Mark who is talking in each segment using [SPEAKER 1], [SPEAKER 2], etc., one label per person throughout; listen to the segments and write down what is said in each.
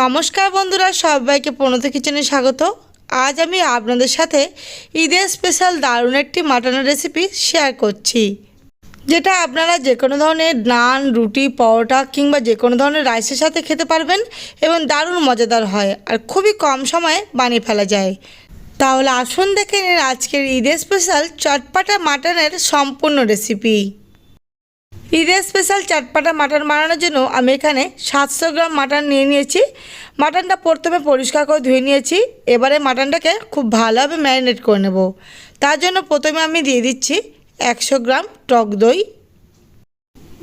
[SPEAKER 1] নমস্কার বন্ধুরা, সবাইকে প্রণত কিচেনে স্বাগত। আজ আমি আপনাদের সাথে ঈদের স্পেশাল দারুণ একটি মাটনের রেসিপি শেয়ার করছি। যেটা আপনারা যে কোনো ধরনের নান, রুটি, পরোটা কিংবা যে কোনো ধরনের রাইসের সাথে খেতে পারবেন এবং দারুণ মজাদার হয় আর খুবই কম সময়ে বানিয়ে ফেলা যায়। তাহলে আসুন দেখে নিন আজকের ঈদের স্পেশাল চটপাটা মাটনের সম্পূর্ণ রেসিপি ঈদের স্পেশাল চাটপাটা মাটন বানানোর জন্য আমি এখানে সাতশো গ্রাম মাটন নিয়ে নিয়েছি। মাটনটা প্রথমে পরিষ্কার করে ধুয়ে নিয়েছি। এবারে মাটনটাকে খুব ভালোভাবে ম্যারিনেট করে নেব। তার জন্য প্রথমে আমি দিয়ে দিচ্ছি একশো গ্রাম টক দই।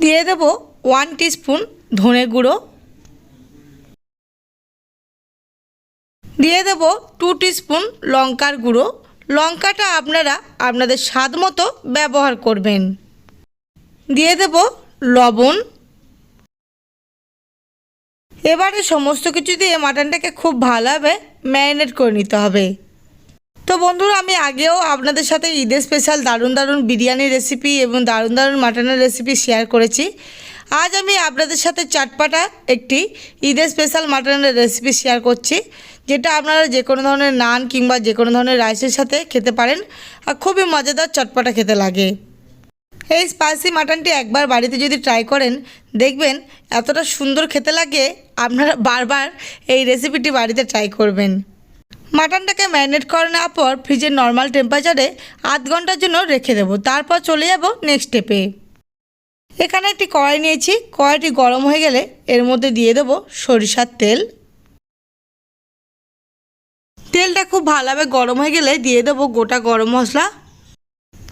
[SPEAKER 1] দিয়ে দেবো ওয়ান টিস্পুন ধনে গুঁড়ো। দিয়ে দেবো টু টিস্পুন লঙ্কার গুঁড়ো। লঙ্কাটা আপনারা আপনাদের স্বাদ মতো ব্যবহার করবেন। দিয়ে দেব লবণ। এবারে সমস্ত কিছু দিয়ে মাটনটাকে খুব ভালোভাবে ম্যারিনেট করে নিতে হবে। তো বন্ধুরা, আমি আগেও আপনাদের সাথে ঈদের স্পেশাল দারুণ দারুণ বিরিয়ানি রেসিপি এবং দারুণ দারুণ মাটনের রেসিপি শেয়ার করেছি। আজ আমি আপনাদের সাথে চাটপাটা একটি ঈদের স্পেশাল মাটনের রেসিপি শেয়ার করছি, যেটা আপনারা যে কোনো ধরনের নান কিংবা যে কোনো ধরনের রাইসের সাথে খেতে পারেন আর খুবই মজাদার চটপাটা খেতে লাগে। এই স্পাইসি মাটনটি একবার বাড়িতে যদি ট্রাই করেন, দেখবেন এতটা সুন্দর খেতে লাগে, আপনারা বারবার এই রেসিপিটি বাড়িতে ট্রাই করবেন। মাটনটাকে ম্যারিনেট করে নেওয়ার পর ফ্রিজের নর্মাল টেম্পারেচারে আধ ঘণ্টার জন্য রেখে দেবো। তারপর চলে যাব নেক্সট স্টেপে এখানে একটি কড়াই নিয়েছি। কড়াইটি গরম হয়ে গেলে এর মধ্যে দিয়ে দেবো সরিষার তেল। তেলটা খুব ভালোভাবে গরম হয়ে গেলে দিয়ে দেবো গোটা গরম মশলা।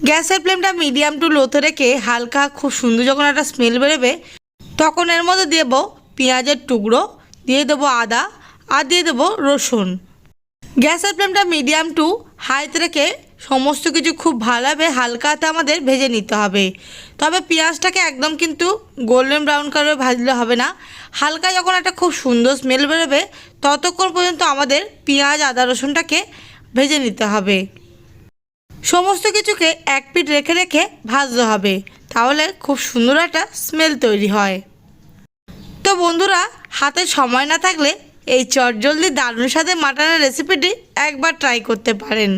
[SPEAKER 1] গ্যাসের ফ্লেমটা মিডিয়াম টু লোতে রেখে হালকা খুব সুন্দর যখন একটা স্মেল বেরোবে, তখন এর মধ্যে দেবো পেঁয়াজের টুকরো, দিয়ে দেবো আদা আর দিয়ে দেবো রসুন। গ্যাসের ফ্লেমটা মিডিয়াম টু হাইতে রেখে সমস্ত কিছু খুব ভালোভাবে হালকাতে আমাদের ভেজে নিতে হবে। তবে পেঁয়াজটাকে একদম কিন্তু গোল্ডেন ব্রাউন কালারে ভাজলে হবে না। হালকা যখন একটা খুব সুন্দর স্মেল বেরোবে, ততক্ষণ পর্যন্ত আমাদের পেঁয়াজ, আদা, রসুনটাকে ভেজে নিতে হবে। সমস্ত কিছুকে এক পিঠ রেখে রেখে ভাজতে হবে। তাহলে খুব সুন্দর একটা স্মেল তৈরি হয়। তো বন্ধুরা, হাতে সময় না থাকলে এই চটজলদি দারুণ স্বাদে মাটনের রেসিপিটি একবার ট্রাই করতে পারেন।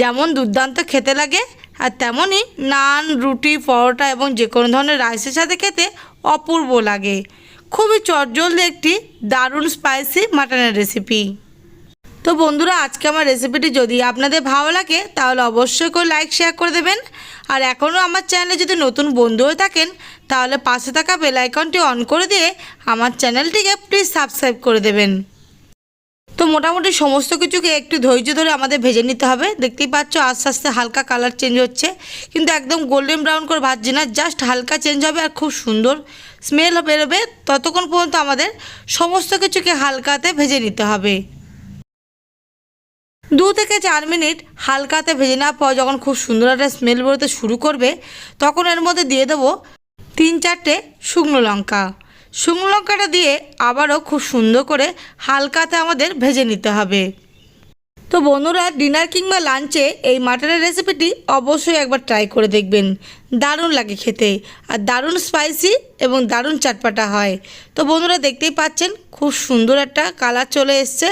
[SPEAKER 1] যেমন দুর্দান্ত খেতে লাগে, আর তেমনই নান, রুটি, পরোটা এবং যে কোনো ধরনের রাইসের সাথে খেতে অপূর্ব লাগে। খুবই চটজলদি একটি দারুণ স্পাইসি মাটনের রেসিপি তো বন্ধুরা, আজকে আমার রেসিপিটি যদি আপনাদের ভালো লাগে, তাহলে অবশ্যই করে লাইক শেয়ার করে দেবেন। আর এখনও আমার চ্যানেলে যদি নতুন বন্ধু হয়ে থাকেন, তাহলে পাশে থাকা বেলাইকনটি অন করে দিয়ে আমার চ্যানেলটিকে প্লিজ সাবস্ক্রাইব করে দেবেন। তো মোটামুটি সমস্ত কিছুকে একটু ধৈর্য ধরে আমাদের ভেজে নিতে হবে। দেখতেই পাচ্ছ, আস্তে আস্তে হালকা কালার চেঞ্জ হচ্ছে। কিন্তু একদম গোল্ডেন ব্রাউন করে ভাজছি না জাস্ট হালকা চেঞ্জ হবে আর খুব সুন্দর স্মেল বেরোবে। ততক্ষণ পর্যন্ত আমাদের সমস্ত কিছুকে হালকাতে ভেজে নিতে হবে। দু থেকে চার মিনিট হালকাতে ভেজে নেওয়ার পর যখন খুব সুন্দর একটা স্মেল বেরোতে শুরু করবে, তখন এর মধ্যে দিয়ে দেবো তিন চারটে শুকনো লঙ্কা। শুকনো লঙ্কাটা দিয়ে আবারও খুব সুন্দর করে হালকাতে আমাদের ভেজে নিতে হবে। তো বন্ধুরা ডিনার কিংবা লাঞ্চে এই মাটনের রেসিপিটি অবশ্যই একবার ট্রাই করে দেখবেন। দারুণ লাগে খেতে আর দারুণ স্পাইসি এবং দারুণ চাটপাটা হয়। তো বন্ধুরা, দেখতেই পাচ্ছেন খুব সুন্দর একটা কালার চলে এসছে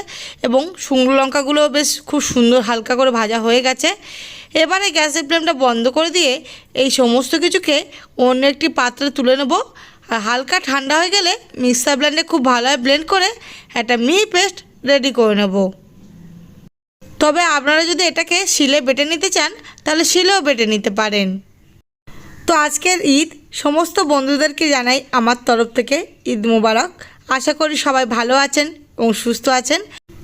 [SPEAKER 1] এবং শুকনো লঙ্কাগুলো বেশ খুব সুন্দর হালকা করে ভাজা হয়ে গেছে। এবারে গ্যাসের ফ্লেমটা বন্ধ করে দিয়ে এই সমস্ত কিছুকে অন্য একটি পাত্রে তুলে নেব। আর হালকা ঠান্ডা হয়ে গেলে মিক্সার ব্লেন্ডে খুব ভালোভাবে ব্লেন্ড করে একটা মি পেস্ট রেডি করে নেব। তবে আপনারা যদি এটাকে শিলে বেটে নিতে চান, তাহলে শিলেও বেটে নিতে পারেন। তো আজকের ঈদ সমস্ত বন্ধুদেরকে জানাই আমার তরফ থেকে ঈদ মোবারক। আশা করি সবাই ভালো আছেন এবং সুস্থ আছেন।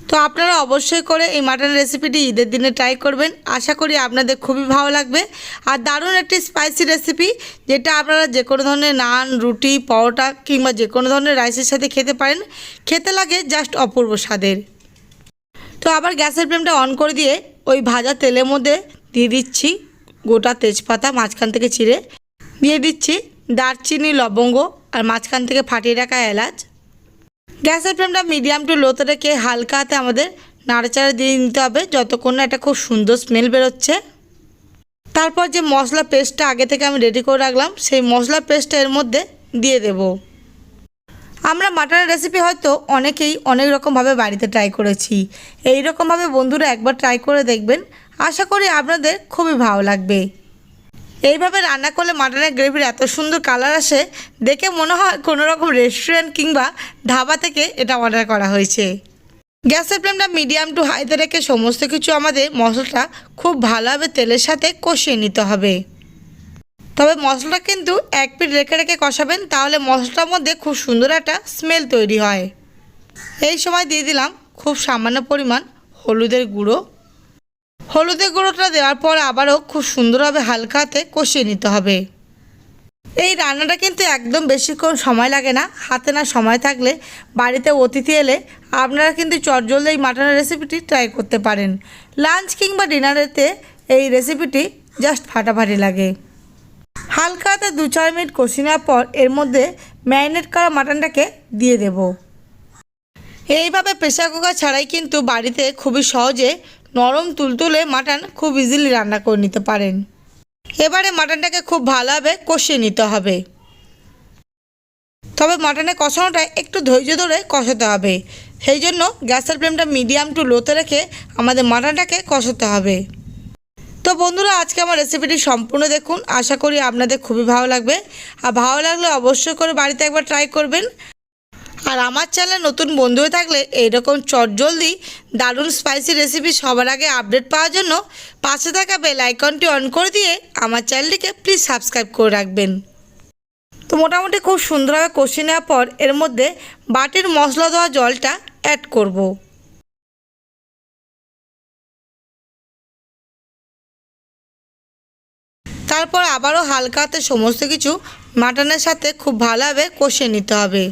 [SPEAKER 1] তো আপনারা অবশ্যই করে এই মাটন রেসিপিটি ঈদের দিনে ট্রাই করবেন। আশা করি আপনাদের খুবই ভালো লাগবে। আর দারুণ একটি স্পাইসি রেসিপি, যেটা আপনারা যে কোনো ধরনের নান, রুটি, পরোটা কিংবা যে কোনো ধরনের রাইসের সাথে খেতে পারেন। খেতে লাগে জাস্ট অপূর্ব স্বাদের। তো আবার গ্যাসের ফ্লেমটা অন করে দিয়ে ওই ভাজা তেলের মধ্যে দিয়ে দিচ্ছি গোটা তেজপাতা মাঝখান থেকে চিড়ে। দিয়ে দিচ্ছি দারচিনি, লবঙ্গ আর মাঝখান থেকে ফাটিয়ে রাখা এলাচ। গ্যাসের ফ্লেমটা মিডিয়াম টু লোতে রেখে হালকা হাতে আমাদের নাড়াচাড়া দিয়ে নিতে হবে যতক্ষণ না একটা খুব সুন্দর স্মেল বেরোচ্ছে। তারপর যে মশলা পেস্টটা আগে থেকে আমি রেডি করে রাখলাম, সেই মশলা পেস্টটা এর মধ্যে দিয়ে দেবো। আমরা মাটনের রেসিপি হয়তো অনেকেই অনেক রকমভাবে বাড়িতে ট্রাই করেছি। এই রকমভাবে বন্ধুরা একবার ট্রাই করে দেখবেন। আশা করি আপনাদের খুবই ভালো লাগবে। এইভাবে রান্না করলে মাটনের গ্রেভির এত সুন্দর কালার আসে, দেখে মনে হয় কোনো রকম রেস্টুরেন্ট কিংবা ধাবা থেকে এটা অর্ডার করা হয়েছে। গ্যাসের ফ্লেমটা মিডিয়াম টু হাইতে রেখে সমস্ত কিছু আমাদের মশলাটা খুব ভালোভাবে তেলের সাথে কষিয়ে নিতে হবে। তবে মশলাটা কিন্তু এক পিট রেখে রেখে কষাবেন, তাহলে মশলার মধ্যে খুব সুন্দর একটা স্মেল তৈরি হয়। এই সময় দিয়ে দিলাম খুব সামান্য পরিমাণ হলুদের গুঁড়ো। হলুদের গুঁড়োটা দেওয়ার পর আবারও খুব সুন্দরভাবে হালকা হাতে কষিয়ে নিতে হবে। এই রান্নাটা কিন্তু একদম বেশিক্ষণ সময় লাগে না, হাতে না সময় থাকলে বাড়িতে অতিথি এলে আপনারা কিন্তু চটজলদি এই মাটনের রেসিপিটি ট্রাই করতে পারেন। লাঞ্চ কিংবা ডিনারেতে এই রেসিপিটি জাস্ট ফাটাফাটি লাগে। হালকা হাতে দু চার মিনিট কষি নেওয়ার পর এর মধ্যে ম্যারিনেট করা মাটনটাকে দিয়ে দেব। এইভাবে প্রেসার কুকার ছাড়াই কিন্তু বাড়িতে খুবই সহজে নরম তুলতুলে মাটন খুব ইজিলি রান্না করে নিতে পারেন। এবারে মাটনটাকে খুব ভালোভাবে কষিয়ে নিতে হবে। তবে মাটনের কষানোটা একটু ধৈর্য ধরে কষাতে হবে। সেই জন্য গ্যাসের ফ্লেমটা মিডিয়াম টু লোতে রেখে আমাদের মাটনটাকে কষাতে হবে। তো বন্ধুরা, আজকে আমার রেসিপিটি সম্পূর্ণ দেখুন। আশা করি আপনাদের খুবই ভালো লাগবে। আর ভালো লাগলে অবশ্যই করে বাড়িতে একবার ট্রাই করবেন। আর আমার চ্যানেল নতুন বন্ধু হয়ে থাকলে এইরকম চটজলদি দারুণ স্পাইসি রেসিপি সবার আগে আপডেট পাওয়ার জন্য পাশে থাকা বেল আইকনটি অন করে দিয়ে আমার চ্যানেলটিকে প্লিজ সাবস্ক্রাইব করে রাখবেন। তো মোটামুটি খুব সুন্দরভাবে কষিয়ে নেওয়ার পর এর মধ্যে বাটির মশলা দেওয়া জলটা অ্যাড করব। তারপর আবারও হালকা হাতে সমস্ত কিছু মাটনের সাথে খুব ভালোভাবে কষিয়ে নিতে হবে।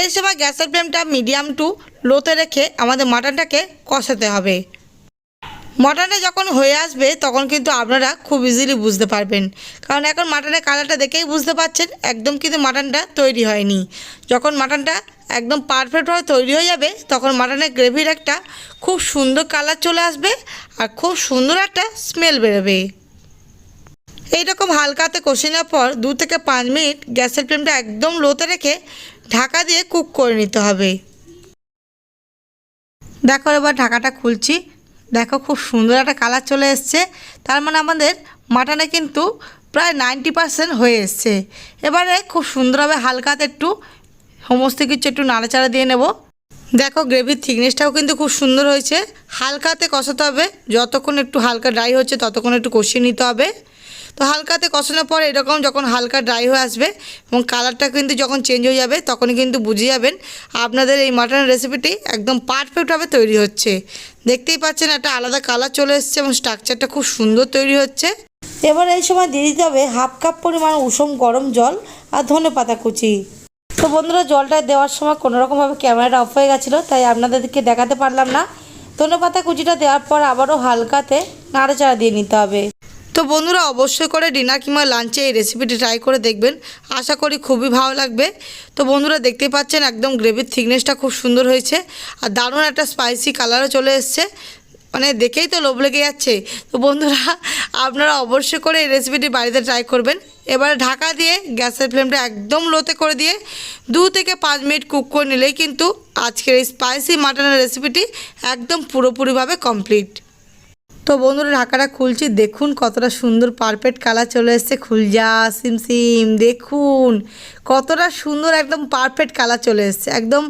[SPEAKER 1] এই সময় গ্যাসের ফ্লেমটা মিডিয়াম টু লোতে রেখে আমাদের মাটনটাকে কষাতে হবে। মাটনটা যখন হয়ে আসবে তখন কিন্তু আপনারা খুব ইজিলি বুঝতে পারবেন। কারণ এখন মাটনের কালারটা দেখেই বুঝতে পারছেন একদম কিন্তু মাটনটা তৈরি হয়নি। যখন মাটনটা একদম পারফেক্টভাবে তৈরি হয়ে যাবে, তখন মাটনের গ্রেভির একটা খুব সুন্দর কালার চলে আসবে আর খুব সুন্দর একটা স্মেল বেরোবে। এইরকম হালকাতে কষে নেওয়ার পর দু থেকে পাঁচ মিনিট গ্যাসের ফ্লেমটা একদম লোতে রেখে ঢাকা দিয়ে কুক করে নিতে হবে। দেখো এবার ঢাকাটা খুলছি। দেখো খুব সুন্দর একটা কালার চলে এসছে। তার মানে আমাদের মাটনে কিন্তু প্রায় নাইনটি পারসেন্ট হয়ে এসছে। এবারে খুব সুন্দরভাবে হালকাতে একটু সমস্ত কিছু একটু নাড়াচাড়া দিয়ে নেব। দেখো গ্রেভির থিকনেসটাও কিন্তু খুব সুন্দর হয়েছে। হালকাতে কষাতে হবে। যতক্ষণ একটু হালকা ড্রাই হচ্ছে, ততক্ষণ একটু কষিয়ে নিতে হবে। তো হালকাতে কষানোর পর এরকম যখন হালকা ড্রাই হয়ে আসবে এবং কালারটা কিন্তু যখন চেঞ্জ হয়ে যাবে, তখনই কিন্তু বুঝে যাবেন আপনাদের এই মাটনের রেসিপিটি একদম পারফেক্টভাবে তৈরি হচ্ছে। দেখতেই পাচ্ছেন একটা আলাদা কালার চলে এসছে এবং স্ট্রাকচারটা খুব সুন্দর তৈরি হচ্ছে। এবার এই সময় দিয়ে দিতে হবে হাফ কাপ পরিমাণ উষম গরম জল আর ধনে পাতা কুচি। তো বন্ধুরা, জলটা দেওয়ার সময় কোনো রকমভাবে ক্যামেরাটা অফ হয়ে গেছিল, তাই আপনাদেরকে দেখাতে পারলাম না। ধনে পাতা কুচিটা দেওয়ার পর আবারও হালকাতে নাড়াচাড়া দিয়ে নিতে হবে। তো বন্ধুরা অবশ্যই করে ডিনার কিংবা লাঞ্চে এই রেসিপিটি ট্রাই করে দেখবেন। আশা করি খুবই ভালো লাগবে। তো বন্ধুরা দেখতেই পাচ্ছেন একদম গ্রেভির থিকনেসটা খুব সুন্দর হয়েছে। আর দারুণ একটা স্পাইসি কালারও চলে এসছে। মানে দেখেই তো লোভ লেগে যাচ্ছে। তো বন্ধুরা, আপনারা অবশ্যই করে এই রেসিপিটি বাড়িতে ট্রাই করবেন। এবার ঢাকা দিয়ে গ্যাসের ফ্লেমটা একদম লোতে করে দিয়ে দু থেকে পাঁচ মিনিট কুক করে নিলেই কিন্তু আজকের এই স্পাইসি মাটনের রেসিপিটি একদম পুরোপুরিভাবে কমপ্লিট তো বন্ধুরা, ঢাকাটা খুলছি। দেখুন কতটা সুন্দর পারফেক্ট কালার চলে এসছে। খুলজা সিম সিম দেখুন। কতটা সুন্দর একদম পারফেক্ট কালার চলে এসছে। একদম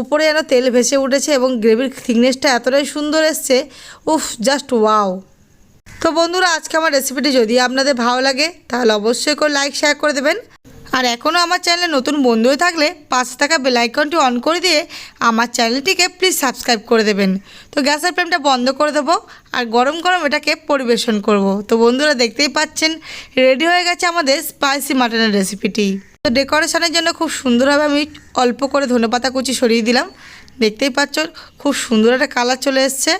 [SPEAKER 1] উপরে যেন তেল ভেসে উঠেছে এবং গ্রেভির থিকনেসটা এতটাই সুন্দর এসছে। উফ জাস্ট ওয়াও তো বন্ধুরা, আজকে আমার রেসিপিটি যদি আপনাদের ভালো লাগে, তাহলে অবশ্যই করে লাইক শেয়ার করে দেবেন। আর এখনও আমার চ্যানেলে নতুন বন্ধু হয়ে থাকলে পাশে থাকা বেলাইকনটি অন করে দিয়ে আমার চ্যানেলটিকে প্লিজ সাবস্ক্রাইব করে দেবেন। তো গ্যাসের ফ্লেমটা বন্ধ করে দেবো আর গরম গরম এটাকে পরিবেশন করব। তো বন্ধুরা দেখতেই পাচ্ছেন রেডি হয়ে গেছে আমাদের স্পাইসি মাটনের রেসিপিটি তো ডেকোরেশনের জন্য খুব সুন্দরভাবে আমি অল্প করে ধনেপাতা কুচি সরিয়ে দিলাম। দেখতেই পাচ্ছ, খুব সুন্দর একটা কালার চলে এসছে।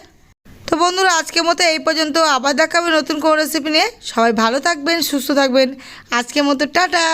[SPEAKER 1] তো বন্ধুরা, আজকের মতো এই পর্যন্ত। আবার দেখাবে নতুন কোনো রেসিপি নিয়ে। সবাই ভালো থাকবেন, সুস্থ থাকবেন। আজকের মতো টাটা।